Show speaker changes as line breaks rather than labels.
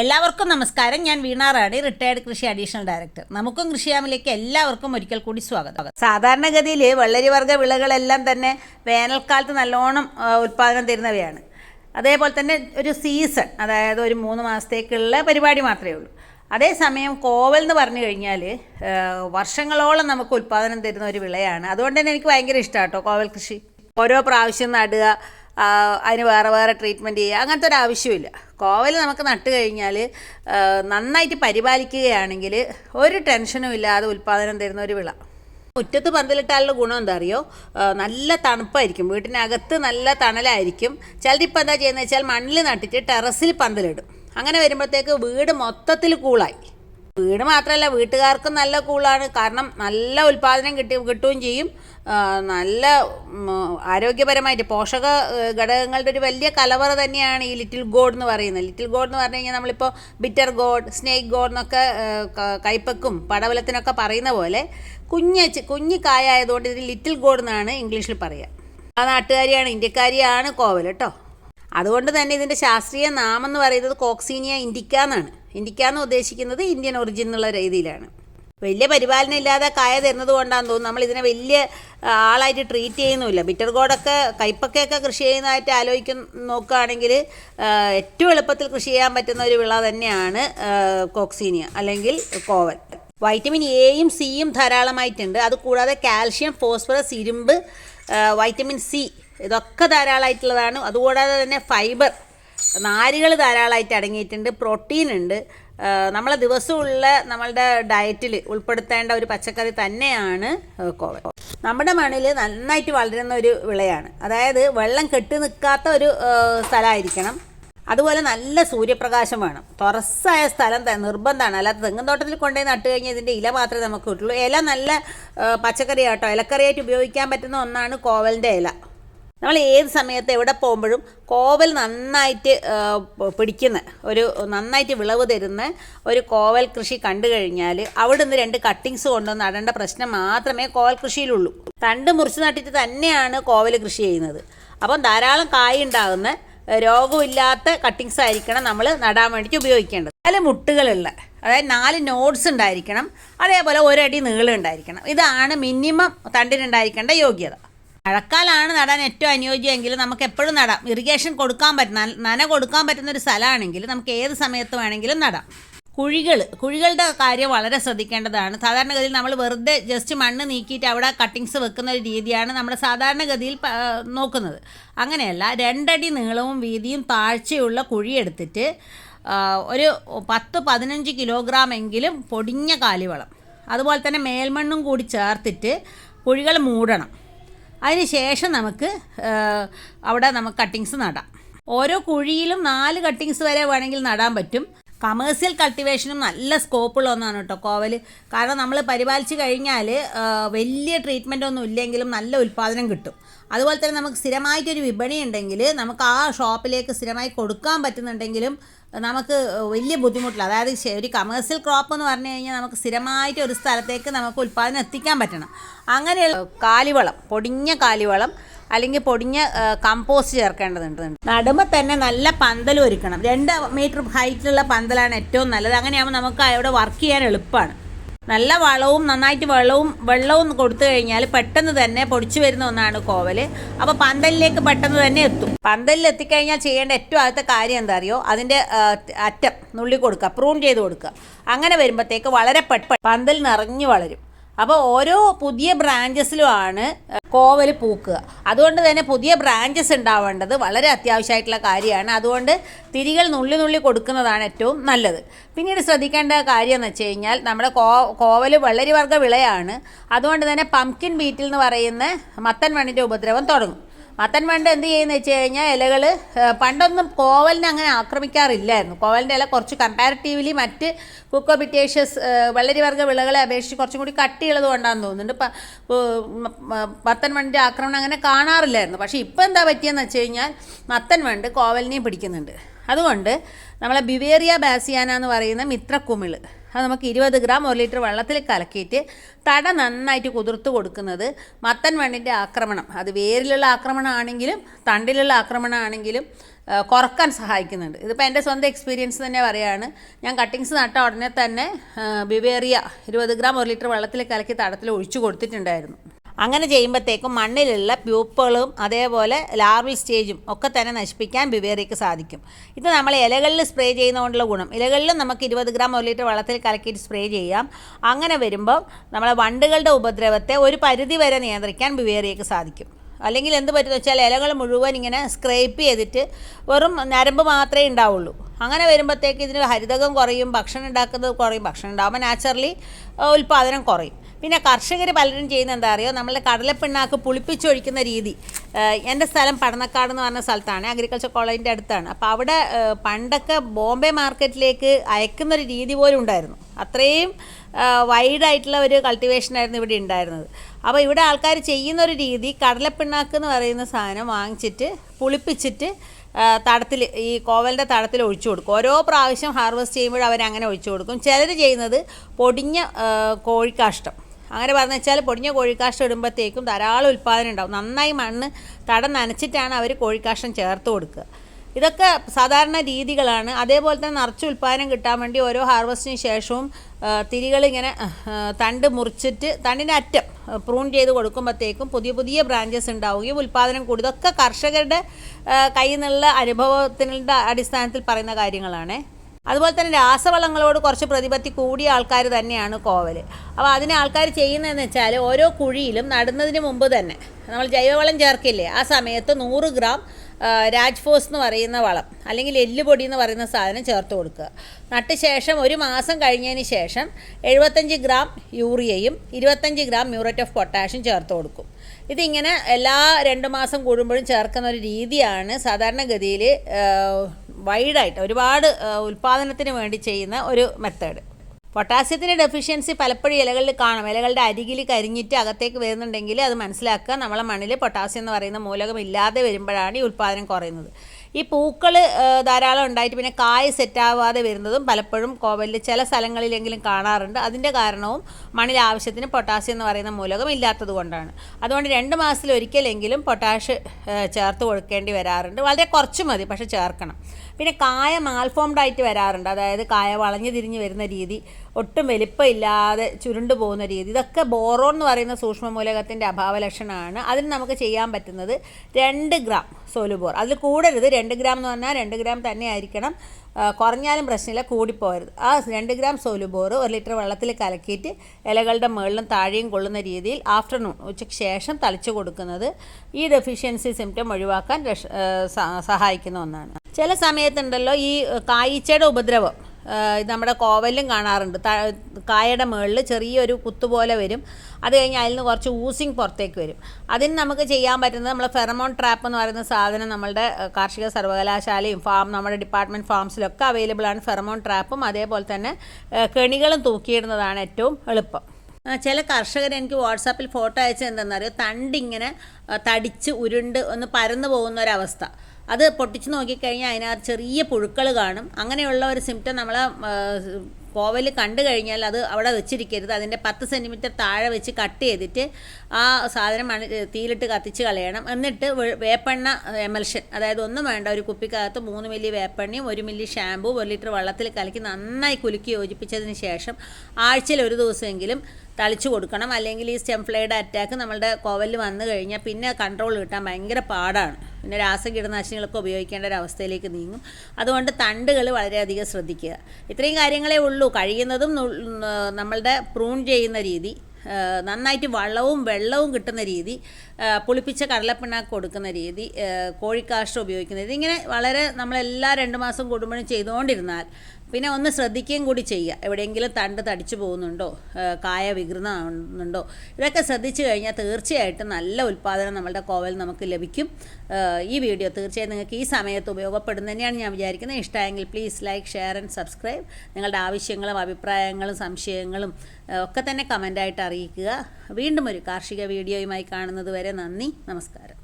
എല്ലാവർക്കും നമസ്കാരം. ഞാൻ വീണ റാണി റിട്ടയർഡ് കൃഷി അഡീഷണൽ ഡയറക്ടർ നമുക്കും കൃഷിയാമിലേക്ക് എല്ലാവർക്കും ഒരിക്കൽ കൂടി സ്വാഗതം. സാധാരണഗതിയിൽ വെള്ളരി വെള്ളരിവർഗ വിളകളെല്ലാം തന്നെ വേനൽക്കാലത്ത് നല്ലോണം ഉൽപ്പാദനം തരുന്നവയാണ്. അതേപോലെ തന്നെ ഒരു സീസൺ അതായത് ഒരു മൂന്ന് മാസത്തേക്കുള്ള പരിപാടി മാത്രമേ ഉള്ളൂ. അതേസമയം കോവൽ എന്ന് പറഞ്ഞു കഴിഞ്ഞാൽ വർഷങ്ങളോളം നമുക്ക് ഉൽപ്പാദനം തരുന്ന ഒരു വിളയാണ്. അതുകൊണ്ട് തന്നെ എനിക്ക് ഭയങ്കര ഇഷ്ടമാണ് കേട്ടോ കോവൽ കൃഷി. ഓരോ പ്രാവശ്യം നടുക അതിന് വേറെ വേറെ ട്രീറ്റ്മെന്റ് ചെയ്യുക അങ്ങനത്തെ ഒരു ആവശ്യമില്ല. കോവൽ നമുക്ക് നട്ട് കഴിഞ്ഞാൽ നന്നായിട്ട് പരിപാലിക്കുകയാണെങ്കിൽ ഒരു ടെൻഷനും ഇല്ലാതെ ഉൽപ്പാദനം തരുന്ന ഒരു വിള. മുറ്റത്ത് പന്തലിട്ടാലുള്ള ഗുണം എന്താ അറിയോ? നല്ല തണുപ്പായിരിക്കും. വീട്ടിനകത്ത് നല്ല തണലായിരിക്കും. ചിലരിപ്പോൾ എന്താ ചെയ്യുന്നത് വെച്ചാൽ മണ്ണിൽ നട്ടിട്ട് ടെറസിൽ പന്തലിടും. അങ്ങനെ വരുമ്പോഴത്തേക്ക് വീട് മൊത്തത്തിൽ കൂളായി. വീട് മാത്രമല്ല വീട്ടുകാർക്കും നല്ല കൂളാണ്. കാരണം നല്ല ഉൽപ്പാദനം കിട്ടി കിട്ടുകയും ചെയ്യും. നല്ല ആരോഗ്യപരമായിട്ട് പോഷക ഘടകങ്ങളുടെ ഒരു വലിയ കലവറ തന്നെയാണ് ഈ ലിറ്റിൽ ഗോഡ് എന്ന് പറയുന്നത്. ലിറ്റിൽ ഗോഡ് എന്ന് പറഞ്ഞു കഴിഞ്ഞാൽ നമ്മളിപ്പോൾ ബിറ്റർ ഗോഡ് സ്നേക്ക് ഗോഡ് എന്നൊക്കെ കൈപ്പക്കും പടവലത്തിനൊക്കെ പറയുന്ന പോലെ കുഞ്ഞ് കുഞ്ഞു കുഞ്ഞ് കായ ആയതുകൊണ്ട് ഇതിന് ലിറ്റിൽ ഗോഡ് എന്നാണ് ഇംഗ്ലീഷിൽ പറയുക ആ നാട്ടുകാരിയാണ് ഇന്ത്യക്കാരിയാണ് കോവൽ കേട്ടോ. അതുകൊണ്ട് തന്നെ ഇതിന്റെ ശാസ്ത്രീയ നാമം എന്ന് പറയുന്നത് കോക്സീനിയ ഇൻഡിക്ക എന്നാണ് ഇൻഡിക്ക എന്ന് ഉദ്ദേശിക്കുന്നത് ഇന്ത്യൻ ഒറിജിൻ എന്നുള്ള രീതിയിലാണ്. വലിയ പരിപാലനം ഇല്ലാതെ കായ തരുന്നത് കൊണ്ടാണെന്ന് തോന്നുന്നു. നമ്മൾ ഇതിനെ വലിയ ആളായിട്ട് ട്രീറ്റ് ചെയ്യുന്നുമില്ല. ബിറ്റർ ഗോഡൊക്കെ കൈപ്പക്കയൊക്കെ കൃഷി ചെയ്യുന്നതായിട്ട് ആലോചിക്കും നോക്കുകയാണെങ്കിൽ ഏറ്റവും എളുപ്പത്തിൽ കൃഷി ചെയ്യാൻ പറ്റുന്ന ഒരു വിള തന്നെയാണ് കോക്സീനിയ അല്ലെങ്കിൽ കോവൽ. വൈറ്റമിൻ എയും സിയും ധാരാളമായിട്ടുണ്ട്. അതുകൂടാതെ കാൽഷ്യം ഫോസ്ഫറസ് ഇരുമ്പ് വൈറ്റമിൻ സി ഇതൊക്കെ ധാരാളമായിട്ടുള്ളതാണ്. അതുകൂടാതെ തന്നെ ഫൈബർ നാരുകൾ ധാരാളമായിട്ട് അടങ്ങിയിട്ടുണ്ട് പ്രോട്ടീൻ ഉണ്ട്. നമ്മളെ ദിവസമുള്ള നമ്മളുടെ ഡയറ്റിൽ ഉൾപ്പെടുത്തേണ്ട ഒരു പച്ചക്കറി തന്നെയാണ് കോവ. കോവൽ നമ്മുടെ മണ്ണിൽ നന്നായിട്ട് വളരുന്ന ഒരു വിളയാണ്. അതായത് വെള്ളം കെട്ടി നിൽക്കാത്ത ഒരു സ്ഥലമായിരിക്കണം. അതുപോലെ നല്ല സൂര്യപ്രകാശം വേണം. തുറസ്സായ സ്ഥലം നിർബന്ധമാണ്. അല്ലാതെ തെങ്ങും തോട്ടത്തിൽ കൊണ്ടുപോയി നട്ട് കഴിഞ്ഞാൽ ഇതിന്റെ ഇല മാത്രമേ നമുക്ക് കിട്ടുള്ളൂ. ഇല നല്ല പച്ചക്കറി ആട്ടോ ഇലക്കറിയായിട്ട് ഉപയോഗിക്കാൻ പറ്റുന്ന ഒന്നാണ് കോവലിന്റെ ഇല. നമ്മൾ ഏത് സമയത്ത് എവിടെ പോകുമ്പോഴും കോവൽ നന്നായിട്ട് പിടിക്കുന്ന ഒരു നന്നായിട്ട് വിളവ് തരുന്ന ഒരു കോവൽ കൃഷി കണ്ടു കഴിഞ്ഞാൽ അവിടെ നിന്ന് രണ്ട് കട്ടിങ്സ് കൊണ്ട് നടേണ്ട പ്രശ്നം മാത്രമേ കോവൽ കൃഷിയിലുള്ളൂ. തണ്ട് മുറിച്ച് നട്ടിട്ട് തന്നെയാണ് കോവൽ കൃഷി ചെയ്യുന്നത്. അപ്പം ധാരാളം കായ ഉണ്ടാകുന്ന രോഗമില്ലാത്ത കട്ടിങ്സ് ആയിരിക്കണം നമ്മൾ നടാൻ വേണ്ടിയിട്ട് ഉപയോഗിക്കേണ്ടത്. നാല് മുട്ടുകളുള്ള അതായത് നാല് നോട്ട്സ് ഉണ്ടായിരിക്കണം. അതേപോലെ ഒരടി നീളം ഉണ്ടായിരിക്കണം. ഇതാണ് മിനിമം തണ്ടിനുണ്ടായിരിക്കേണ്ട യോഗ്യത. മഴക്കാലാണ് നടാൻ ഏറ്റവും അനുയോജ്യമെങ്കിൽ നമുക്ക് എപ്പോഴും നടാം. ഇറിഗേഷൻ കൊടുക്കാൻ പറ്റുന്ന നന കൊടുക്കാൻ പറ്റുന്ന ഒരു സ്ഥലമാണെങ്കിൽ നമുക്ക് ഏത് സമയത്ത് വേണമെങ്കിലും നടാം. കുഴികൾ കുഴികളുടെ കാര്യം വളരെ ശ്രദ്ധിക്കേണ്ടതാണ്. സാധാരണഗതിയിൽ നമ്മൾ വെറുതെ ജസ്റ്റ് മണ്ണ് നീക്കിയിട്ട് അവിടെ കട്ടിങ്സ് വെക്കുന്ന ഒരു രീതിയാണ് നമ്മൾ സാധാരണഗതിയിൽ നോക്കുന്നത്. അങ്ങനെയല്ല രണ്ടടി നീളവും വീതിയും താഴ്ചയുള്ള കുഴി എടുത്തിട്ട് ഒരു പത്ത് പതിനഞ്ച് കിലോഗ്രാം എങ്കിലും പൊടിഞ്ഞ കാലിവളം. അതുപോലെ തന്നെ മേൽമണ്ണും കൂടി ചേർത്തിട്ട് കുഴികൾ മൂടണം. അതിന് ശേഷം നമുക്ക് അവിടെ നമുക്ക് കട്ടിങ്സ് നടാം. ഓരോ കുഴിയിലും നാല് കട്ടിങ്സ് വരെ വേണമെങ്കിൽ നടാൻ പറ്റും. കമേഴ്സ്യൽ കൾട്ടിവേഷനും നല്ല സ്കോപ്പുള്ള ഒന്നാണ് കേട്ടോ കോവൽ കാരണം നമ്മൾ പരിപാലിച്ച് കഴിഞ്ഞാൽ വലിയ ട്രീറ്റ്മെന്റ് ഒന്നും ഇല്ലെങ്കിലും നല്ല ഉൽപ്പാദനം കിട്ടും. അതുപോലെ തന്നെ നമുക്ക് സ്ഥിരമായിട്ടൊരു വിപണി ഉണ്ടെങ്കിൽ നമുക്ക് ആ ഷോപ്പിലേക്ക് സ്ഥിരമായി കൊടുക്കാൻ പറ്റുന്നുണ്ടെങ്കിലും നമുക്ക് വലിയ ബുദ്ധിമുട്ടില്ല. അതായത് ഒരു കമേഴ്സ്യൽ ക്രോപ്പ് എന്ന് പറഞ്ഞു കഴിഞ്ഞാൽ നമുക്ക് സ്ഥിരമായിട്ട് ഒരു സ്ഥലത്തേക്ക് നമുക്ക് ഉൽപ്പാദനം എത്തിക്കാൻ പറ്റണം. അങ്ങനെയുള്ള കാലിവളം പൊടിഞ്ഞ കാലിവളം അല്ലെങ്കിൽ പൊടിഞ്ഞ കമ്പോസ്റ്റ് ചേർക്കേണ്ടതുണ്ട്. നടുമ്പോൾ തന്നെ നല്ല പന്തൽ ഒരുക്കണം. രണ്ട് മീറ്റർ ഹൈറ്റിലുള്ള പന്തലാണ് ഏറ്റവും നല്ലത്. അങ്ങനെയാകുമ്പോൾ നമുക്ക് അവിടെ വർക്ക് ചെയ്യാൻ എളുപ്പമാണ് നല്ല വളവും നന്നായിട്ട് വെള്ളവും വെള്ളവും കൊടുത്തു കഴിഞ്ഞാൽ പെട്ടെന്ന് തന്നെ പൊടിച്ചു വരുന്ന ഒന്നാണ് കോവൽ അപ്പോൾ പന്തലിലേക്ക് പെട്ടെന്ന് തന്നെ എത്തും. പന്തലിൽ എത്തിക്കഴിഞ്ഞാൽ ചെയ്യേണ്ട ഏറ്റവും ആദ്യത്തെ കാര്യം എന്താ അറിയോ അതിന്റെ അറ്റം നുള്ളി കൊടുക്കുക പ്രൂൺ ചെയ്ത് കൊടുക്കുക. അങ്ങനെ വരുമ്പോഴത്തേക്ക് വളരെ പെട്ട പന്തൽ നിറഞ്ഞു വളരും. അപ്പോൾ ഓരോ പുതിയ ബ്രാഞ്ചസിലുമാണ് കോവൽ പൂക്കുക. അതുകൊണ്ട് തന്നെ പുതിയ ബ്രാഞ്ചസ് ഉണ്ടാവേണ്ടത് വളരെ അത്യാവശ്യമായിട്ടുള്ള കാര്യമാണ്. അതുകൊണ്ട് തിരികൾ നുള്ളി നുള്ളി കൊടുക്കുന്നതാണ് ഏറ്റവും നല്ലത്. പിന്നീട് ശ്രദ്ധിക്കേണ്ട കാര്യം എന്ന് വെച്ച് കഴിഞ്ഞാൽ നമ്മുടെ കോ കോവൽ വർഗ വിളയാണ്. അതുകൊണ്ട് തന്നെ പംകിൻ ബീറ്റിൽ എന്ന് പറയുന്ന മത്തൻ മണ്ണിന്റെ ഉപദ്രവം തുടങ്ങും. മത്തൻ വണ്ട് എന്ത് ചെയ്യുന്നത് വെച്ച് കഴിഞ്ഞാൽ ഇലകൾ പണ്ടൊന്നും കോവലിനെ അങ്ങനെ ആക്രമിക്കാറില്ലായിരുന്നു. കോവലിന്റെ ഇല കുറച്ച് കമ്പാരിറ്റീവ്ലി മറ്റ് കുക്കോബിറ്റേഷ്യസ് വെള്ളരിവർഗ വിളകളെ അപേക്ഷിച്ച് കുറച്ചും കൂടി കട്ടിയുള്ളത് കൊണ്ടാണെന്ന് തോന്നുന്നുണ്ട്. മത്തൻ വണ്ടിന്റെ ആക്രമണം അങ്ങനെ കാണാറില്ലായിരുന്നു. പക്ഷേ ഇപ്പം എന്താ പറ്റിയെന്ന് വെച്ച് കഴിഞ്ഞാൽ മത്തൻ വണ്ട് കോവലിനെയും പിടിക്കുന്നുണ്ട്. അതുകൊണ്ട് നമ്മളെ ബിവേറിയ ബാസിയാന എന്ന് പറയുന്ന മിത്രക്കുമിൾ അത് നമുക്ക് ഇരുപത് ഗ്രാം ഒരു ലിറ്റർ വെള്ളത്തിൽ കലക്കിയിട്ട് തട നന്നായിട്ട് കുതിർത്ത് കൊടുക്കുന്നത് മത്തൻ വണ്ണിന്റെ ആക്രമണം. അത് വേരിലുള്ള ആക്രമണമാണെങ്കിലും തണ്ടിലുള്ള ആക്രമണമാണെങ്കിലും കുറയ്ക്കാൻ സഹായിക്കുന്നുണ്ട്. ഇതിപ്പോൾ എന്റെ സ്വന്തം എക്സ്പീരിയൻസ് തന്നെ പറയുകയാണ് ഞാൻ കട്ടിങ്സ് നട്ട ഉടനെ തന്നെ ബിവേറിയ ഇരുപത് ഗ്രാം ഒരു ലിറ്റർ വെള്ളത്തിൽ കലക്കി തടത്തിൽ ഒഴിച്ചു കൊടുത്തിട്ടുണ്ടായിരുന്നു. അങ്ങനെ ചെയ്യുമ്പോഴത്തേക്കും മണ്ണിലുള്ള പ്യൂപ്പുകളും അതേപോലെ ലാർവൽ സ്റ്റേജും ഒക്കെ തന്നെ നശിപ്പിക്കാൻ ബിവേറിയക്ക് സാധിക്കും. ഇത് നമ്മൾ ഇലകളിൽ സ്പ്രേ ചെയ്യുന്നതുകൊണ്ടുള്ള ഗുണം. ഇലകളിലും നമുക്ക് ഇരുപത് ഗ്രാം ഒരു ലിറ്റർ വെള്ളത്തിൽ കലക്കിയിട്ട് സ്പ്രേ ചെയ്യാം. അങ്ങനെ വരുമ്പോൾ നമ്മളെ വണ്ടുകളുടെ ഉപദ്രവത്തെ ഒരു പരിധി വരെ നിയന്ത്രിക്കാൻ ബിവേറിയക്ക് സാധിക്കും. അല്ലെങ്കിൽ എന്ത് പറ്റുമെന്ന് വെച്ചാൽ ഇലകൾ മുഴുവൻ ഇങ്ങനെ സ്ക്രേപ്പ് ചെയ്തിട്ട് വെറും നരമ്പ് മാത്രമേ ഉണ്ടാവുള്ളൂ. അങ്ങനെ വരുമ്പോഴത്തേക്ക് ഇതിന് ഹരിതകം കുറയും ഭക്ഷണം ഉണ്ടാക്കുന്നത് കുറയും ഭക്ഷണം ഉണ്ടാകുമ്പോൾ നാച്ചുറലി ഉൽപ്പാദനം കുറയും. പിന്നെ കർഷകർ പലരും ചെയ്യുന്ന എന്താ അറിയോ? നമ്മളുടെ കടലപ്പിണ്ണാക്ക് പുളിപ്പിച്ചൊഴിക്കുന്ന രീതി. എന്റെ സ്ഥലം പടന്നക്കാട് എന്ന് പറഞ്ഞ സ്ഥലത്താണ് അഗ്രികൾച്ചർ കോളേജിന്റെ അടുത്താണ്. അപ്പോൾ അവിടെ പണ്ടൊക്കെ ബോംബെ മാർക്കറ്റിലേക്ക് അയക്കുന്നൊരു രീതി പോലും ഉണ്ടായിരുന്നു. അത്രയും വൈഡായിട്ടുള്ള ഒരു കൾട്ടിവേഷനായിരുന്നു ഇവിടെ ഉണ്ടായിരുന്നത്. അപ്പോൾ ഇവിടെ ആൾക്കാർ ചെയ്യുന്നൊരു രീതി കടലപ്പിണ്ണാക്ക് എന്ന് പറയുന്ന സാധനം വാങ്ങിച്ചിട്ട് പുളിപ്പിച്ചിട്ട് തടത്തിൽ ഈ കോവലിന്റെ തടത്തിൽ ഒഴിച്ചു കൊടുക്കും. ഓരോ പ്രാവശ്യം ഹാർവെസ്റ്റ് ചെയ്യുമ്പോൾ അവരങ്ങനെ ഒഴിച്ചു കൊടുക്കും. ചിലർ ചെയ്യുന്നത് പൊടിഞ്ഞ കോഴിക്കാഷ്ടം. അങ്ങനെ പറഞ്ഞു വെച്ചാൽ പൊടിഞ്ഞ കോഴിക്കാഷ്ടം ഇടുമ്പോഴത്തേക്കും ധാരാളം ഉൽപ്പാദനം ഉണ്ടാവും. നന്നായി മണ്ണ് തടം നനച്ചിട്ടാണ് അവർ കോഴിക്കാഷ്ടം ചേർത്ത് കൊടുക്കുക. ഇതൊക്കെ സാധാരണ രീതികളാണ്. അതേപോലെ തന്നെ നിറച്ച് ഉൽപ്പാദനം കിട്ടാൻ വേണ്ടി ഓരോ ഹാർവസ്റ്റിന് ശേഷവും തിരികളിങ്ങനെ തണ്ട് മുറിച്ചിട്ട് തണ്ടിന്റെ അറ്റം പ്രൂൺ ചെയ്ത് കൊടുക്കുമ്പോഴത്തേക്കും പുതിയ പുതിയ ബ്രാഞ്ചസ് ഉണ്ടാവുകയും ഉൽപ്പാദനം കൂടി. ഇതൊക്കെ കർഷകരുടെ കയ്യിൽ നിന്നുള്ള അനുഭവത്തിന്റെ അടിസ്ഥാനത്തിൽ പറയുന്ന കാര്യങ്ങളാണ്. അതുപോലെ തന്നെ രാസവളങ്ങളോട് കുറച്ച് പ്രതിപത്തി കൂടിയ ആൾക്കാർ തന്നെയാണ് കോവൽ അപ്പോൾ അതിന് ആൾക്കാർ ചെയ്യുന്നതെന്ന് വെച്ചാൽ ഓരോ കുഴിയിലും നടുന്നതിന് മുമ്പ് തന്നെ നമ്മൾ ജൈവവളം ചേർക്കില്ലേ ആ സമയത്ത് നൂറ് ഗ്രാം രാജ്ഫോസ് എന്ന് പറയുന്ന വളം അല്ലെങ്കിൽ എല്ലുപൊടി എന്ന് പറയുന്ന സാധനം ചേർത്ത് കൊടുക്കുക. നട്ട് ശേഷം ഒരു മാസം കഴിഞ്ഞതിന് ശേഷം എഴുപത്തഞ്ച് ഗ്രാം യൂറിയയും ഇരുപത്തഞ്ച് ഗ്രാം മ്യൂറേറ്റ് ഓഫ് പൊട്ടാഷ്യം ചേർത്ത് കൊടുക്കും. ഇതിങ്ങനെ എല്ലാ രണ്ട് മാസം കൂടുമ്പോഴും ചേർക്കുന്ന ഒരു രീതിയാണ് സാധാരണഗതിയിൽ വൈഡായിട്ട് ഒരുപാട് ഉൽപ്പാദനത്തിന് വേണ്ടി ചെയ്യുന്ന ഒരു മെത്തേഡ്. പൊട്ടാസ്യത്തിന്റെ ഡെഫിഷ്യൻസി പലപ്പോഴും ഇലകളിൽ കാണും. ഇലകളുടെ അരികിൽ കരിഞ്ഞിട്ട് അകത്തേക്ക് വരുന്നുണ്ടെങ്കിൽ അത് മനസ്സിലാക്കുക. നമ്മളെ മണ്ണിൽ പൊട്ടാസ്യം എന്ന് പറയുന്ന മൂലകം ഇല്ലാതെ വരുമ്പോഴാണ് ഈ ഉൽപ്പാദനം കുറയുന്നത്. ഈ പൂക്കൾ ധാരാളം ഉണ്ടായിട്ട് പിന്നെ കായ് സെറ്റാവാതെ വരുന്നതും പലപ്പോഴും കോവലിൽ ചില സ്ഥലങ്ങളിലെങ്കിലും കാണാറുണ്ട്. അതിന്റെ കാരണവും മണ്ണിൽ ആവശ്യത്തിന് പൊട്ടാസ്യം എന്ന് പറയുന്ന മൂലകം ഇല്ലാത്തത് കൊണ്ടാണ്. അതുകൊണ്ട് രണ്ട് മാസത്തിൽ ഒരിക്കലെങ്കിലും പൊട്ടാഷ് ചേർത്ത് കൊടുക്കേണ്ടി വരാറുണ്ട്. വളരെ കുറച്ച് മതി പക്ഷേ ചേർക്കണം. പിന്നെ കായ മാൽഫോംഡ് ആയിട്ട് വരാറുണ്ട്. അതായത് കായ വളഞ്ഞു തിരിഞ്ഞ് വരുന്ന രീതി ഒട്ടും വലിപ്പമില്ലാതെ ചുരുണ്ടു പോകുന്ന രീതി. ഇതൊക്കെ ബോറോ എന്ന് പറയുന്ന സൂക്ഷ്മമൂലകത്തിന്റെ അഭാവ ലക്ഷണമാണ് അതിന് നമുക്ക് ചെയ്യാൻ പറ്റുന്നത് രണ്ട് ഗ്രാം സോലുബോർ. അതിൽ കൂടരുത്. രണ്ട് ഗ്രാം എന്ന് പറഞ്ഞാൽ രണ്ട് ഗ്രാം തന്നെ ആയിരിക്കണം. കുറഞ്ഞാലും പ്രശ്നമില്ല കൂടിപ്പോകരുത്. ആ രണ്ട് ഗ്രാം സോലുബോർ ഒരു ലിറ്റർ വെള്ളത്തിൽ കലക്കിയിട്ട് ഇലകളുടെ മുകളിലും താഴെയും കൊള്ളുന്ന രീതിയിൽ ആഫ്റ്റർനൂൺ ഉച്ചയ്ക്ക് ശേഷം തളിച്ചു കൊടുക്കുന്നത് ഈ ഡെഫിഷ്യൻസി സിംറ്റം ഒഴിവാക്കാൻ സഹായിക്കുന്ന ഒന്നാണ്. ചില സമയത്തുണ്ടല്ലോ ഈ കായ്ച്ചയുടെ ഉപദ്രവം. നമ്മുടെ കോവലിലും കാണാറുണ്ട്. കായയുടെ മുകളിൽ ചെറിയൊരു കുത്തുപോലെ വരും. അത് കഴിഞ്ഞ് അതിൽ നിന്ന് കുറച്ച് ഊസിങ് പുറത്തേക്ക് വരും. അതിന് നമുക്ക് ചെയ്യാൻ പറ്റുന്നത് നമ്മൾ ഫെറമോൺ ട്രാപ്പ് എന്ന് പറയുന്ന സാധനം നമ്മളുടെ കാർഷിക സർവകലാശാലയും ഫാം നമ്മുടെ ഡിപ്പാർട്ട്മെന്റ് ഫാംസിലൊക്കെ അവൈലബിൾ ആണ് ഫെറമോൺ ട്രാപ്പും. അതേപോലെ തന്നെ കെണികളും തൂക്കിയിടുന്നതാണ് ഏറ്റവും എളുപ്പം. ചില കർഷകർ എനിക്ക് വാട്സാപ്പിൽ ഫോട്ടോ അയച്ചത് എന്തെന്നറിയോ തണ്ടിങ്ങനെ തടിച്ച് ഉരുണ്ട് ഒന്ന് പരന്നു പോകുന്ന ഒരവസ്ഥ അത് പൊട്ടിച്ച് നോക്കിക്കഴിഞ്ഞാൽ അതിനകത്ത് ചെറിയ പുഴുക്കൾ കാണും. അങ്ങനെയുള്ള ഒരു സിംറ്റം നമ്മൾ കോവൽ കണ്ടു കഴിഞ്ഞാൽ അത് അവിടെ വെച്ചിരിക്കരുത്. അതിന്റെ പത്ത് സെന്റിമീറ്റർ താഴെ വെച്ച് കട്ട് ചെയ്തിട്ട് ആ സാധനം മണി തീയിലിട്ട് കത്തിച്ച് കളയണം. എന്നിട്ട് വേപ്പെണ്ണ എമൽഷൻ. അതായത് ഒന്നും വേണ്ട ഒരു കുപ്പിക്കകത്ത് മൂന്ന് മില്ലി വേപ്പെണ്ണയും ഒരു മില്ലി ഷാമ്പൂ ഒരു ലിറ്റർ വെള്ളത്തിൽ കലക്കി നന്നായി കുലുക്കി യോജിപ്പിച്ചതിന് ശേഷം ആഴ്ചയിൽ ഒരു ദിവസമെങ്കിലും തളിച്ചു കൊടുക്കണം. അല്ലെങ്കിൽ ഈ സ്റ്റെംഫ്ലൈഡ് അറ്റാക്ക് നമ്മളുടെ കോവലിൽ വന്നു കഴിഞ്ഞാൽ പിന്നെ കൺട്രോൾ കിട്ടാൻ ഭയങ്കര പാടാണ്. പിന്നെ രാസകീടനാശിനികളൊക്കെ ഉപയോഗിക്കേണ്ട ഒരു അവസ്ഥയിലേക്ക് നീങ്ങും. അതുകൊണ്ട് തണ്ടുകൾ വളരെയധികം ശ്രദ്ധിക്കുക. ഇത്രയും കാര്യങ്ങളേ ഉള്ളൂ. കഴിയുന്നതും നമ്മളുടെ പ്രൂൺ ചെയ്യുന്ന രീതി നന്നായിട്ട് വളവും വെള്ളവും കിട്ടുന്ന രീതി പുളിപ്പിച്ച കടലപ്പിണ്ണാക്ക് കൊടുക്കുന്ന രീതി കോഴിക്കാഷ്ടം ഉപയോഗിക്കുന്ന രീതി. ഇങ്ങനെ വളരെ നമ്മളെല്ലാ രണ്ട് മാസം കൂടുമ്പോഴും ചെയ്തുകൊണ്ടിരുന്നാൽ പിന്നെ ഒന്ന് ശ്രദ്ധിക്കുകയും കൂടി ചെയ്യുക. എവിടെയെങ്കിലും തണ്ട് തടിച്ചു പോകുന്നുണ്ടോ? കായ വികൃതമാകുന്നുണ്ടോ ഇതൊക്കെ ശ്രദ്ധിച്ചു കഴിഞ്ഞാൽ തീർച്ചയായിട്ടും നല്ല ഉൽപ്പാദനം നമ്മളുടെ കോവൽ നമുക്ക് ലഭിക്കും. ഈ വീഡിയോ തീർച്ചയായും നിങ്ങൾക്ക് ഈ സമയത്ത് ഉപയോഗപ്പെടും തന്നെയാണ് ഞാൻ വിചാരിക്കുന്നത്. ഇഷ്ടമായെങ്കിൽ please like share and subscribe നിങ്ങളുടെ ആവശ്യങ്ങളും അഭിപ്രായങ്ങളും സംശയങ്ങളും ഒക്കെ തന്നെ കമന്റായിട്ട് അറിയിക്കുക. വീണ്ടും ഒരു കാർഷിക വീഡിയോയുമായി കാണുന്നത് വരെ നന്ദി നമസ്കാരം.